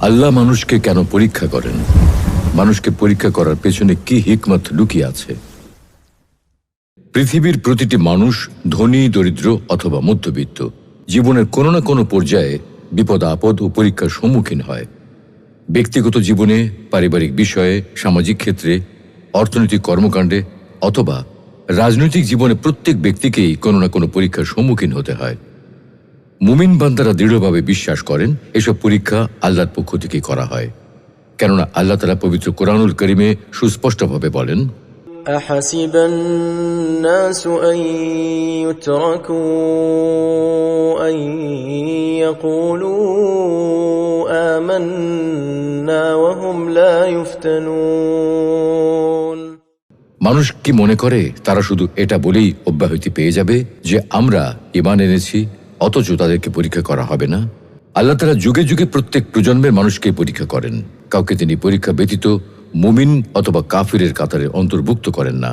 আল্লাহ মানুষকে কেন পরীক্ষা করেন? মানুষকে পরীক্ষা করার পেছনে কি হিকমত লুকিয়ে আছে? পৃথিবীর প্রতিটি মানুষ ধনী, দরিদ্র অথবা মধ্যবিত্ত জীবনের কোনো না কোনো পর্যায়ে বিপদ, আপদ ও পরীক্ষার সম্মুখীন হয়। ব্যক্তিগত জীবনে, পারিবারিক বিষয়ে, সামাজিক ক্ষেত্রে, অর্থনৈতিক কর্মকাণ্ডে অথবা রাজনৈতিক জীবনে প্রত্যেক ব্যক্তিকেই কোনো না কোনো পরীক্ষার সম্মুখীন হতে হয়। মুমিন বান্দারা দৃঢ়ভাবে বিশ্বাস করেন এসব পরীক্ষা আল্লাহর পক্ষ থেকে করা হয় কেননা আল্লাহ তালা পবিত্র কোরআনুল করিমে সুস্পষ্টভাবে বলেন أحسب الناس أن يتركوا أن يقولوا آمنا وهم لا يفتنون মানুষ কি মনে করে তারা শুধু এটা বলেই অব্যাহতি পেয়ে যাবে যে আমরা ইমান এনেছি অথচ তাদেরকে পরীক্ষা করা হবে না আল্লাহ তারা যুগে যুগে প্রত্যেক প্রজন্মের মানুষকে পরীক্ষা করেন কাউকে তিনি পরীক্ষা ব্যতীত মুমিন অথবা কাফিরের কাতারে অন্তর্ভুক্ত করেন না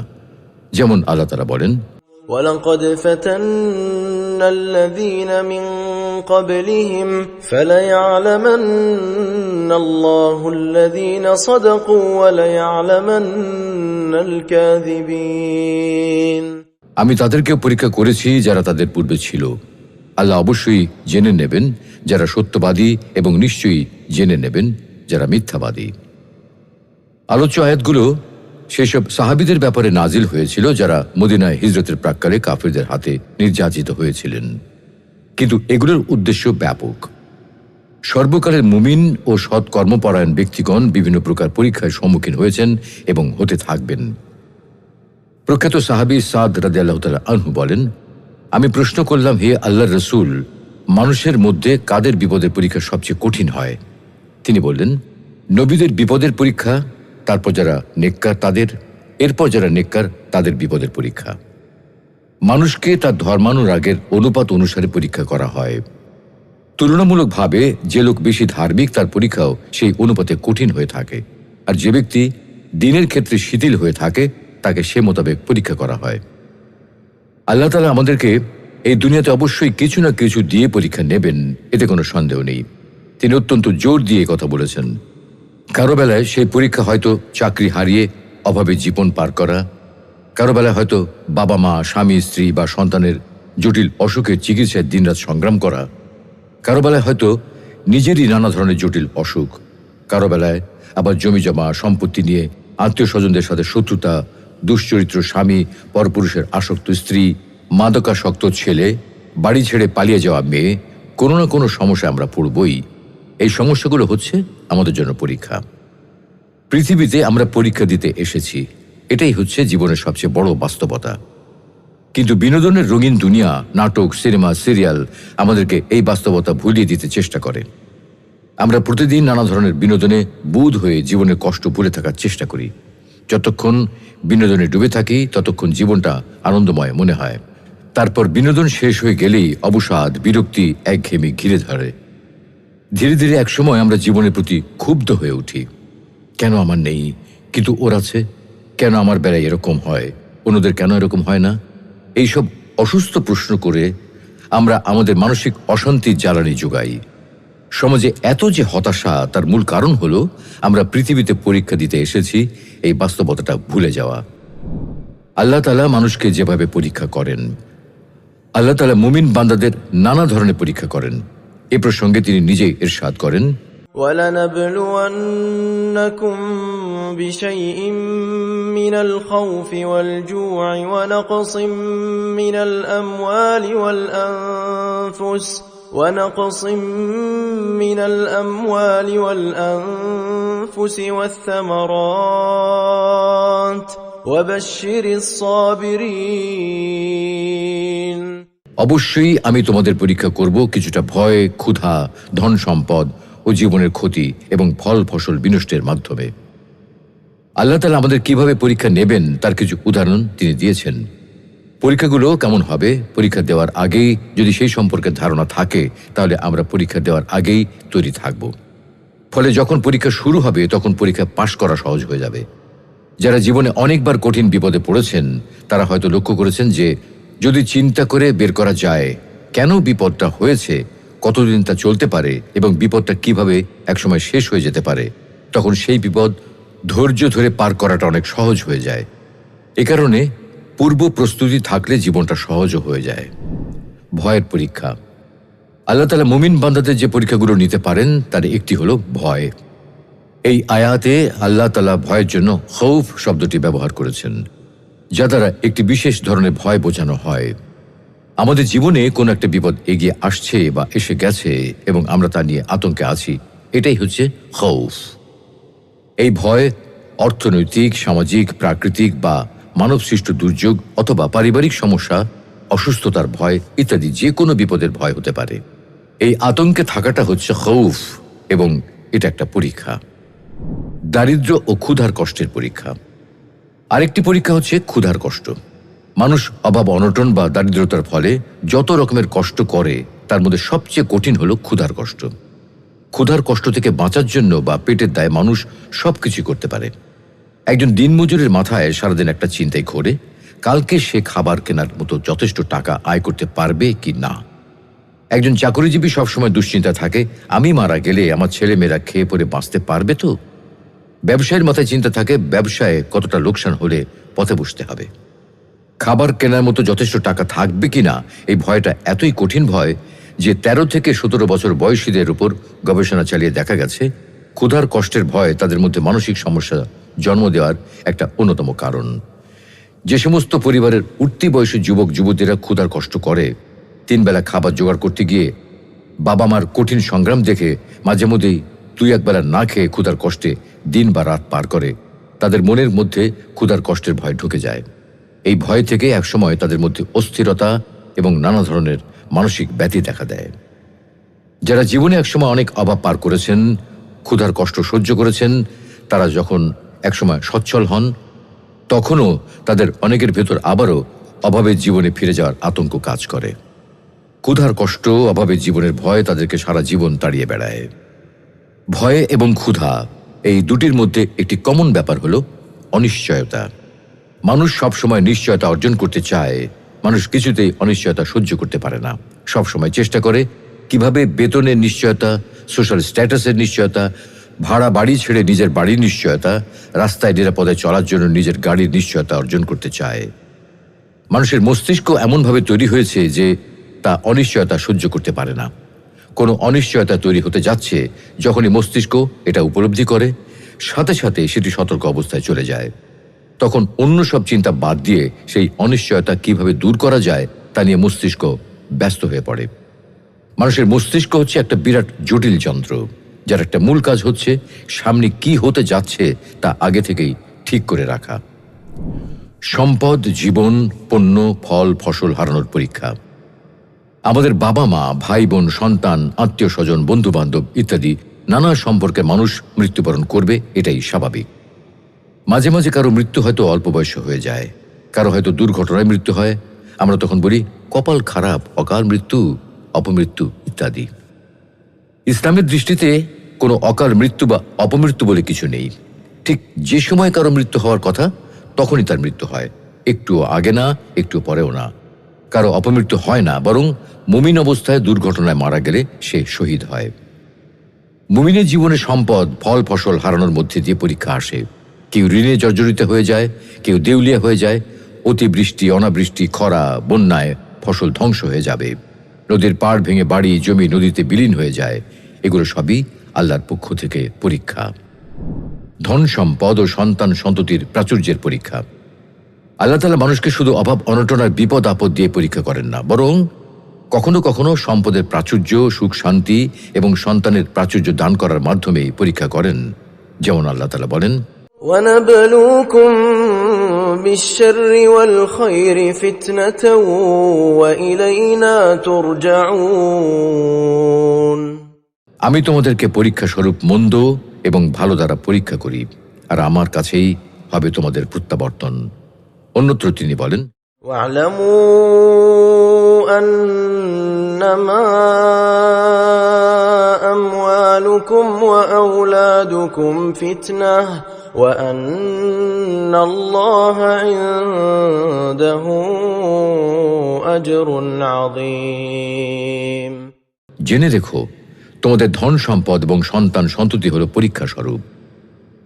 যেমন আল্লাহ তারা বলেন ولقد فتنا الذين من قبلهم فليعلمن الله الذين صدقوا وليعلمن الكاذبين আমি তাদেরকেও পরীক্ষা করেছি যারা তাদের পূর্বে ছিল আল্লাহ অবশ্যই জেনে নেবেন যারা সত্যবাদী এবং নিশ্চয়ই জেনে নেবেন যারা মিথ্যাবাদী। আলোচ্য আয়াতগুলো সেসব সাহাবিদের ব্যাপারে নাজিল হয়েছিল যারা মদিনায় হিজরতের প্রাক্কালে কাফিরদের হাতে নির্যাতিত হয়েছিলেন। কিন্তু এগুলোর উদ্দেশ্য ব্যাপক। সর্বকালের মুমিন ও সৎ কর্মপরায়ণ ব্যক্তিগণ বিভিন্ন প্রকার পরীক্ষার সম্মুখীন হয়েছেন এবং হতে থাকবেন। প্রখ্যাত সাহাবি সাদ রাজি আল্লাহ আনহু বলেন আমি প্রশ্ন করলাম, হে আল্লাহ রসুল, মানুষের মধ্যে কাদের বিপদের পরীক্ষা সবচেয়ে কঠিন হয়? তিনি বললেন, নবীদের বিপদের পরীক্ষা, তারপর যারা নেককার তাদের, এরপর যারা নেককার তাদের বিপদের পরীক্ষা। মানুষকে তার ধর্মানুরাগের অনুপাত অনুসারে পরীক্ষা করা হয়। তুলনামূলকভাবে যে লোক বেশি ধার্মিক, তার পরীক্ষাও সেই অনুপাতে কঠিন হয়ে থাকে। আর যে ব্যক্তি দিনের ক্ষেত্রে শিথিল হয়ে থাকে, তাকে সে মোতাবেক পরীক্ষা করা হয়। আল্লাহ তালা আমাদেরকে এই দুনিয়াতে অবশ্যই কিছু না কিছু দিয়ে পরীক্ষা নেবেন, এতে কোনো সন্দেহ নেই। তিনি অত্যন্ত জোর দিয়ে কথা বলেছেন। কারও বেলায় সেই পরীক্ষা হয়তো চাকরি হারিয়ে অভাবে জীবন পার করা, কারও বেলায় হয়তো বাবা মা, স্বামী, স্ত্রী বা সন্তানের জটিল অসুখের চিকিৎসায় দিনরাত সংগ্রাম করা, কারও বেলায় হয়তো নিজেরই নানা ধরনের জটিল অসুখ, কারও বেলায় আবার জমি জমা, সম্পত্তি নিয়ে আত্মীয় স্বজনদের সাথে শত্রুতা, দুশ্চরিত্র, স্বামী, পরপুরুষের আসক্ত স্ত্রী মাদকাসক্ত ছেলে, বাড়ি ছেড়ে পালিয়ে যাওয়া মেয়ে, কোনো না কোনো সমস্যা আমরা পড়বই। এই সমস্যাগুলো হচ্ছে আমাদের জন্য পরীক্ষা। পৃথিবীতে আমরা পরীক্ষা দিতে এসেছি। এটাই হচ্ছে জীবনের সবচেয়ে বড় বাস্তবতা। কিন্তু বিনোদনের রঙিন দুনিয়া, নাটক, সিনেমা, সিরিয়াল আমাদেরকে এই বাস্তবতা ভুলিয়ে দিতে চেষ্টা করে। আমরা প্রতিদিন নানা ধরনের বিনোদনে বুধ হয়ে জীবনের কষ্ট ভুলে থাকার চেষ্টা করি। যতক্ষণ বিনোদনে ডুবে থাকি, ততক্ষণ জীবনটা আনন্দময় মনে হয়। তারপর বিনোদন শেষ হয়ে গেলেই অবসাদ, বিরক্তি একঘেয়েমি ঘিরে ধরে। ধীরে ধীরে একসময় আমরা জীবনের প্রতি ক্ষুব্ধ হয়ে উঠি। কেন আমার নেই? কিন্তু ওর আছে। কেন আমার বেলায় এরকম হয়? অন্যদের কেন এরকম হয় না? এইসব অসুস্থ প্রশ্ন করে আমরা আমাদের মানসিক অশান্তির জ্বালানি যোগাই। সমাজে এত যে হতাশা, তার মূল কারণ হলো আমরা পৃথিবীতে পরীক্ষা দিতে এসেছি, এই বাস্তবতাটা ভুলে যাওয়া। আল্লাহ তালা মানুষকে যেভাবে পরীক্ষা করেন আল্লাহ তালা মুমিন বান্দাদের নানা ধরনের পরীক্ষা করেন এ প্রসঙ্গে তিনি নিজেই ইরশাদ করেন ولنبلونكم بشيء من الخوف والجوع ونقص من الأموال والأنفس ونقص من الأموال والأنفس والثمرات وبشر الصابرين অবশ্যই আমি তোমাদের পরীক্ষা করব কিছুটা ভয়, ক্ষুধা, ধন সম্পদ ও জীবনের ক্ষতি এবং ফল ফসল বিনষ্টের মাধ্যমে। আল্লাহ তালা আমাদের কীভাবে পরীক্ষা নেবেন তার কিছু উদাহরণ তিনি দিয়েছেন। পরীক্ষাগুলো কেমন হবে? পরীক্ষা দেওয়ার আগেই যদি সেই সম্পর্কে ধারণা থাকে, তাহলে আমরা পরীক্ষা দেওয়ার আগেই তৈরি থাকব। ফলে যখন পরীক্ষা শুরু হবে, তখন পরীক্ষা পাশ করা সহজ হয়ে যাবে। যারা জীবনে অনেকবার কঠিন বিপদে পড়েছেন, তারা হয়তো লক্ষ্য করেছেন যে যদি চিন্তা করে বের করা যায়, কেন বিপদটা হয়েছে, কতদিন তা চলতে পারে এবং বিপদটা কীভাবে একসময় শেষ হয়ে যেতে পারে, তখন সেই বিপদ ধৈর্য ধরে পার করাটা অনেক সহজ হয়ে যায়। এ কারণে পূর্ব প্রস্তুতি থাকলে জীবনটা সহজও হয়ে যায়। ভয়ের পরীক্ষা। আল্লাহ তালা মুমিন বান্দাদের যে পরীক্ষাগুলো নিতে পারেন, তার একটি হলো ভয়। এই আয়াতে আল্লাহ তালা ভয়ের জন্য খৌফ শব্দটি ব্যবহার করেছেন। যা দ্বারা একটি বিশেষ ধরনের ভয় বোঝানো হয়। আমাদের জীবনে কোনো একটা বিপদ এগিয়ে আসছে বা এসে গেছে এবং আমরা তা নিয়ে আতঙ্কে আছি, এটাই হচ্ছে খৌফ। এই ভয় অর্থনৈতিক, সামাজিক, প্রাকৃতিক বা মানবসৃষ্ট দুর্যোগ অথবা পারিবারিক সমস্যা, অসুস্থতার ভয় ইত্যাদি যে কোনো বিপদের ভয় হতে পারে। এই আতঙ্কে থাকাটা হচ্ছে খৌফ এবং এটা একটা পরীক্ষা। দারিদ্র ও ক্ষুধার কষ্টের পরীক্ষা। আরেকটি পরীক্ষা হচ্ছে ক্ষুধার কষ্ট। মানুষ অভাব, অনটন বা দারিদ্রতার ফলে যত রকমের কষ্ট করে, তার মধ্যে সবচেয়ে কঠিন হলো ক্ষুধার কষ্ট। ক্ষুধার কষ্ট থেকে বাঁচার জন্য বা পেটের দায়ে মানুষ সবকিছু করতে পারে। একজন দিনমজুরের মাথায় সারাদিন একটা চিন্তাই ঘোরে, কালকে সে খাবার কেনার মতো যথেষ্ট টাকা আয় করতে পারবে কি না? একজন চাকরিজীবী সবসময় দুশ্চিন্তা থাকে, আমি মারা গেলে আমার ছেলে মেয়েরা খেয়ে পরে বাঁচতে পারবে তো? ব্যবসায়ীর মাথায় চিন্তা থাকে, ব্যবসায় কতটা লোকসান হলে পথে বসতে হবে। খাবার কেনার মতো যথেষ্ট টাকা থাকবে কিনা এই ভয়টা এতই কঠিন ভয় যে ১৩ থেকে সতেরো বছর বয়সীদের উপর গবেষণা চালিয়ে দেখা গেছে, ক্ষুধার কষ্টের ভয় তাদের মধ্যে মানসিক সমস্যা জন্ম দেওয়ার একটা অন্যতম কারণ। যে সমস্ত পরিবারের উঠতি বয়সী যুবক, যুবতীরা ক্ষুধার কষ্ট করে, তিনবেলা খাবার জোগাড় করতে গিয়ে বাবা মার কঠিন সংগ্রাম দেখে মাঝে মধ্যেই দুই একবেলা না খেয়ে ক্ষুধার কষ্টে দিন বা রাত পার করে, তাদের মনের মধ্যে ক্ষুধার কষ্টের ভয় ঢুকে যায়। এই ভয় থেকে একসময় তাদের মধ্যে অস্থিরতা এবং নানা ধরনের মানসিক ব্যাধি দেখা দেয়। যারা জীবনে একসময় অনেক অভাব পার করেছেন, ক্ষুধার কষ্ট সহ্য করেছেন, তারা যখন একসময় সচ্ছল হন, তখনও তাদের অনেকের ভেতর আবারও অভাবের জীবনে ফিরে যাওয়ার আতঙ্ক কাজ করে। ক্ষুধার কষ্ট, অভাবের জীবনের ভয় তাদেরকে সারা জীবন তাড়িয়ে বেড়ায়। ভয় এবং ক্ষুধা, এই দুটির মধ্যে একটি কমন ব্যাপার হলো অনিশ্চয়তা। মানুষ সবসময় নিশ্চয়তা অর্জন করতে চায়, মানুষ কিছুতেই অনিশ্চয়তা সহ্য করতে পারে না। সবসময় চেষ্টা করে কীভাবে বেতনের নিশ্চয়তা সোশ্যাল স্ট্যাটাসের নিশ্চয়তা, ভাড়া বাড়ি ছেড়ে নিজের বাড়ির নিশ্চয়তা, রাস্তায় নিরাপদে চলার জন্য নিজের গাড়ির নিশ্চয়তা অর্জন করতে চায়। মানুষের মস্তিষ্ক এমনভাবে তৈরি হয়েছে যে তা অনিশ্চয়তা সহ্য করতে পারে না। কোনো অনিশ্চয়তা তৈরি হতে যাচ্ছে যখনই মস্তিষ্ক এটা উপলব্ধি করে, সাথে সাথে সেটি সতর্ক অবস্থায় চলে যায়। তখন অন্য সব চিন্তা বাদ দিয়ে সেই অনিশ্চয়তা কীভাবে দূর করা যায় তা নিয়ে মস্তিষ্ক ব্যস্ত হয়ে পড়ে। মানুষের মস্তিষ্ক হচ্ছে একটা বিরাট জটিল যন্ত্র, যার একটা মূল কাজ হচ্ছে সামনে কি হতে যাচ্ছে তা আগে থেকেই ঠিক করে রাখা। সম্পদ, জীবন, পণ্য, ফল, ফসল হারানোর পরীক্ষা। আমাদের বাবা মা, ভাই বোন, সন্তান, আত্মীয় স্বজন বন্ধু বান্ধব ইত্যাদি নানা সম্পর্কে মানুষ মৃত্যুবরণ করবে, এটাই স্বাভাবিক। মাঝে মাঝে কারও মৃত্যু হয়তো অল্প বয়সে হয়ে যায়, কারও হয়তো দুর্ঘটনায় মৃত্যু হয়, আমরা তখন বলি, কপাল খারাপ, অকাল মৃত্যু, অপমৃত্যু, ইত্যাদি। ইসলামের দৃষ্টিতে কোনো অকাল মৃত্যু বা অপমৃত্যু বলে কিছু নেই। ঠিক যে সময় কারও মৃত্যু হওয়ার কথা, তখনই তার মৃত্যু হয় একটু আগে না একটু পরেও না। কারও অপমৃত্যু হয় না, বরং মুমিন অবস্থায় দুর্ঘটনায় মারা গেলে সে শহীদ হয়। মুমিনের জীবনে সম্পদ, ফল, ফসল হারানোর মধ্যে দিয়ে পরীক্ষা আসে। কেউ ঋণে জর্জরিত হয়ে যায়, কেউ দেউলিয়া হয়ে যায়, অতিবৃষ্টি, অনাবৃষ্টি, খরা, বন্যায় ফসল ধ্বংস হয়ে যাবে। নদীর পাড় ভেঙে বাড়ি, জমি নদীতে বিলীন হয়ে যায়। এগুলো সবই আল্লাহর পক্ষ থেকে পরীক্ষা। ধন সম্পদ ও সন্তান সন্ততির প্রাচুর্যের পরীক্ষা। আল্লাহ তালা মানুষকে শুধু অভাব অনটন আর বিপদ আপদ দিয়ে পরীক্ষা করেন না। বরং কখনো কখনো সম্পদের প্রাচুর্য সুখ শান্তি এবং সন্তানের প্রাচুর্য দান করার মাধ্যমে পরীক্ষা করেন যেমন আল্লাহ তালা বলেন আমি তোমাদেরকে পরীক্ষা স্বরূপ মন্দ এবং ভালো দ্বারা পরীক্ষা করি আর আমার কাছেই হবে তোমাদের প্রত্যাবর্তন। অন্যত্র তিনি বলেন واعلموا أنما أموالكم وأولادكم فتنة وأن الله عنده أجر عظيم জেনে রেখো তোমাদের ধন সম্পদ এবং সন্তান সন্ততি হল পরীক্ষা স্বরূপ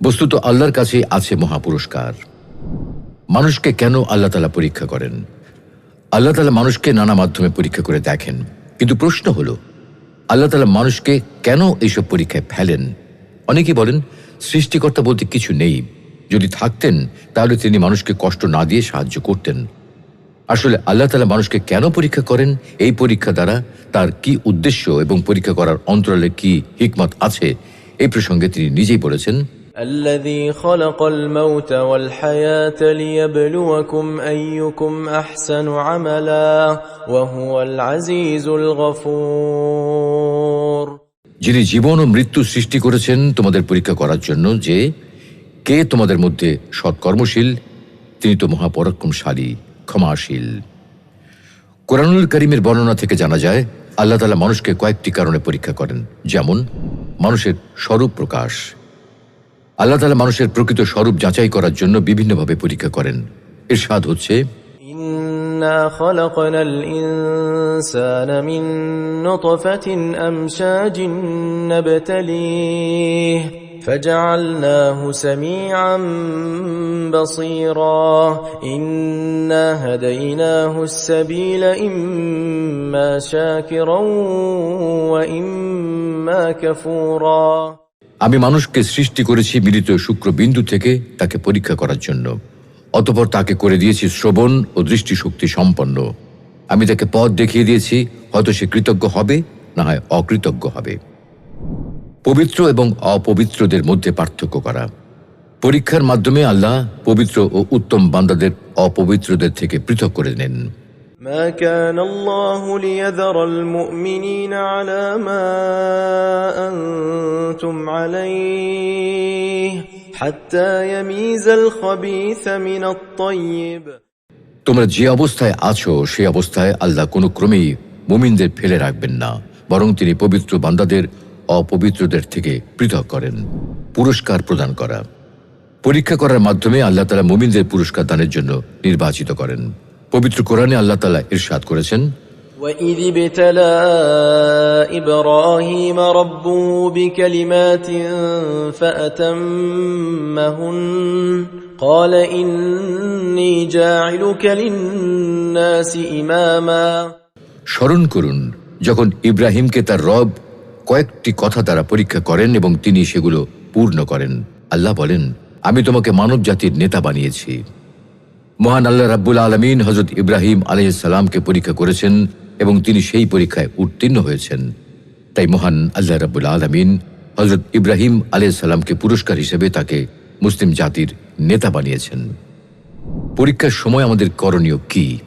বস্তুত আল্লাহর কাছে আছে মহাপুরস্কার মানুষকে কেন আল্লাহ তালা পরীক্ষা করেন? আল্লাহ তালা মানুষকে নানা মাধ্যমে পরীক্ষা করে দেখেন। কিন্তু প্রশ্ন হলো, আল্লাহ তালা মানুষকে কেন এইসব পরীক্ষায় ফেলেন? অনেকেই বলেন, সৃষ্টিকর্তা বলতে কিছু নেই। যদি থাকতেন, তাহলে তিনি মানুষকে কষ্ট না দিয়ে সাহায্য করতেন। আসলে আল্লাহ তালা মানুষকে কেন পরীক্ষা করেন? এই পরীক্ষা দ্বারা তার কি উদ্দেশ্য এবং পরীক্ষা করার অন্তরালে কি হিকমত আছে? এই প্রসঙ্গে তিনি নিজেই বলেছেন الذي خلق الموت والحياة ليبلوكم أيكم أحسن عملا وهو العزيز الغفور যিনি জীবন ও মৃত্যু সৃষ্টি করেছেন তোমাদের পরীক্ষা করার জন্য যে কে তোমাদের মধ্যে সৎকর্মশীল তিনি তো মহাপরাক্রমশালী ক্ষমাশীল কোরআনুল করিমের বর্ণনা থেকে জানা যায় আল্লাহ তালা মানুষকে কয়েকটি কারণে পরীক্ষা করেন যেমন মানুষের স্বরূপ প্রকাশ আল্লাহ তালা মানুষের প্রকৃত স্বরূপ যাচাই করার জন্য বিভিন্নভাবে পরীক্ষা করেন এর স্বাদ হচ্ছে إنا خلقنا الإنسان من نطفة أمشاج نبتليه فجعلناه سميعا بصيرا إنا هديناه السبيل إما شاكرا وإما كفورا আমি মানুষকে সৃষ্টি করেছি মিলিত শুক্রবিন্দু থেকে তাকে পরীক্ষা করার জন্য। অতপর তাকে করে দিয়েছি শ্রবণ ও দৃষ্টিশক্তি সম্পন্ন। আমি তাকে পথ দেখিয়ে দিয়েছি, হয়তো সে কৃতজ্ঞ হবে, না হয় অকৃতজ্ঞ হবে। পবিত্র এবং অপবিত্রদের মধ্যে পার্থক্য করা। পরীক্ষার মাধ্যমে আল্লাহ পবিত্র ও উত্তম বান্দাদের অপবিত্রদের থেকে পৃথক করে নেন। ما كان الله ليذر المؤمنين على ما أنتم عليه حتى يميز الخبيث من الطيب তোমরা যে অবস্থায় আছো সেই অবস্থায় আল্লাহ কোনো ক্রমেই মুমিনদের ফেলে রাখবেন না বরং তিনি পবিত্র বান্দাদের অপবিত্রদের থেকে পৃথক করেন পুরস্কার প্রদান করা পরীক্ষা করার মাধ্যমে আল্লাহ তালা মুমিনদের পুরস্কার দানের জন্য নির্বাচিত করেন পবিত্র কোরআনে আল্লাহ তালা ইরশাদ করেছেন وإذ ابتلى إبراهيم ربه بكلمات فأتمهن قال إني جاعلك للناس إماما স্মরণ করুন যখন ইব্রাহিমকে তার রব কয়েকটি কথা দ্বারা পরীক্ষা করেন এবং তিনি সেগুলো পূর্ণ করেন আল্লাহ বলেন আমি তোমাকে মানব জাতির নেতা বানিয়েছি মহান আল্লাহ রাব্বুল আলমিন হজরত ইব্রাহিম আলহিসাল্লামকে পরীক্ষা করেছেন এবং তিনি সেই পরীক্ষায় উত্তীর্ণ হয়েছেন। তাই মহান আল্লাহ রাব্বুল আলমিন হজরত ইব্রাহিম আলহিসাল্লামকে পুরস্কার হিসেবে তাকে মুসলিম জাতির নেতা বানিয়েছেন। পরীক্ষার সময় আমাদের করণীয় কি?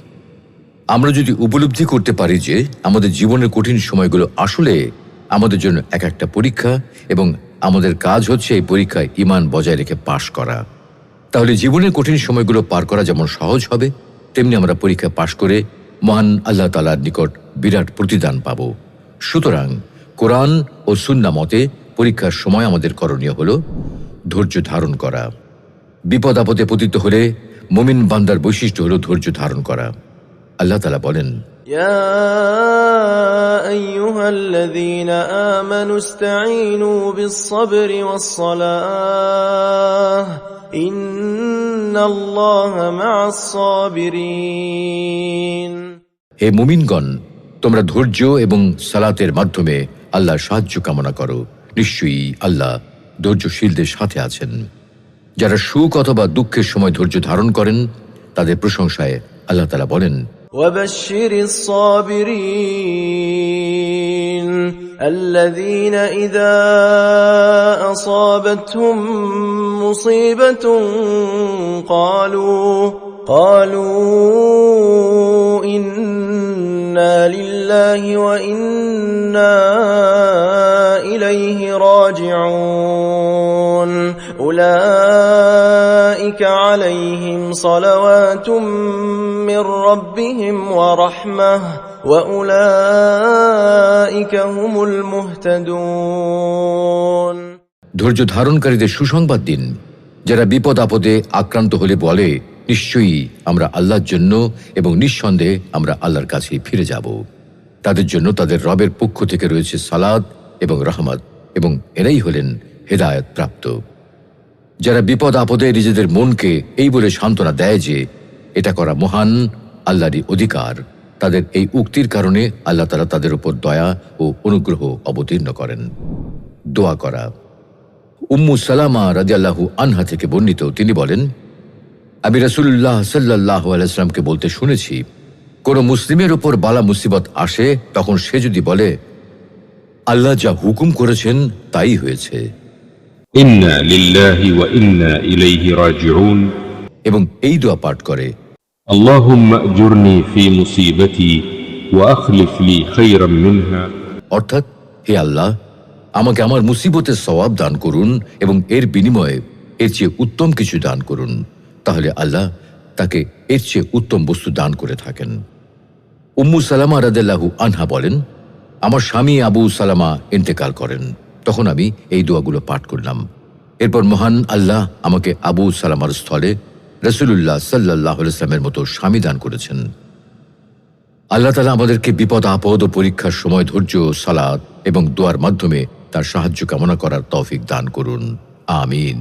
আমরা যদি উপলব্ধি করতে পারি যে আমাদের জীবনের কঠিন সময়গুলো আসলে আমাদের জন্য এক একটা পরীক্ষা এবং আমাদের কাজ হচ্ছে এই পরীক্ষায় ইমান বজায় রেখে পাশ করা। তাহলে জীবনের কঠিন সময়গুলো পার করা যেমন সহজ হবে তেমনি আমরা পরীক্ষা পাশ করে মহান আল্লাহ তালার নিকট বিরাট প্রতিদান পাব সুতরাং কোরআন ও সুন্না মতে পরীক্ষার সময় আমাদের করণীয় হল ধৈর্য ধারণ করা বিপদ আপদে পতিত হলে মুমিন বান্দার বৈশিষ্ট্য হল ধৈর্য ধারণ করা আল্লাহ তালা বলেন يا أيها الذين آمنوا استعينوا بالصبر والصلاة হে মুমিনগণ তোমরা ধৈর্য এবং সালাতের মাধ্যমে আল্লাহ সাহায্য কামনা করো। নিশ্চয়ই আল্লাহ ধৈর্যশীলদের সাথে আছেন। যারা সুখ অথবা দুঃখের সময় ধৈর্য ধারণ করেন তাদের প্রশংসায় আল্লাহ তালা বলেন الذين إذا أصابتهم مصيبة قالوا قالوا إنا لله وإنا إليه راجعون. أولئك عليهم صلوات من ربهم ورحمة. وأولئك هم المهتدون ধৈর্য ধারণকারীদের সুসংবাদ দিন যারা বিপদ আপদে আক্রান্ত হলে বলে নিশ্চয়ই আমরা আল্লাহর জন্য এবং নিঃসন্দেহে আমরা আল্লাহর কাছে ফিরে যাব তাদের জন্য তাদের রবের পক্ষ থেকে রয়েছে সালাদ এবং রহমত এবং এরাই হলেন হেদায়ত প্রাপ্ত যারা বিপদ আপদে নিজেদের মনকে এই বলে সান্ত্বনা দেয় যে এটা করা মহান আল্লাহরই অধিকার তাদের এই উক্তির কারণে আল্লাহ তালা তাদের উপর দয়া ও অনুগ্রহ অবতীর্ণ করেন। দোয়া করা। উম্মু সালামা রাজিয়াল্লাহু আনহা থেকে বর্ণিত তিনি বলেন আমি রাসুল্লাহ সাল্লাহ আলাইসলামকে বলতে শুনেছি কোনো মুসলিমের ওপর বালা মুসিবত আসে তখন সে যদি বলে আল্লাহ যা হুকুম করেছেন তাই হয়েছে। এবং এই দোয়া পাঠ করে اللهم اجرني في مصيبتي واخلف لي خيرا منها অর্থাৎ হে আল্লাহ আমাকে আমার মুসিবতের সওয়াব দান করুন এবং এর বিনিময়ে এর চেয়ে উত্তম কিছু দান করুন তাহলে আল্লাহ তাকে এর চেয়ে উত্তম বস্তু দান করে থাকেন উম্মু সালামা রাদেল্লাহু আনহা বলেন আমার স্বামী আবু সালামা ইন্তেকাল করেন তখন আমি এই দোয়াগুলো পাঠ করলাম এরপর মহান আল্লাহ আমাকে আবু সালামার স্থলে রসুল্লাহ সাল্লাহ ইসলামের মতো স্বামী দান করেছেন। আল্লাহ তালা আমাদেরকে বিপদ, আপদ ও পরীক্ষার সময় ধৈর্য সালাদ এবং দোয়ার মাধ্যমে তার সাহায্য কামনা করার তৌফিক দান করুন। আমিন।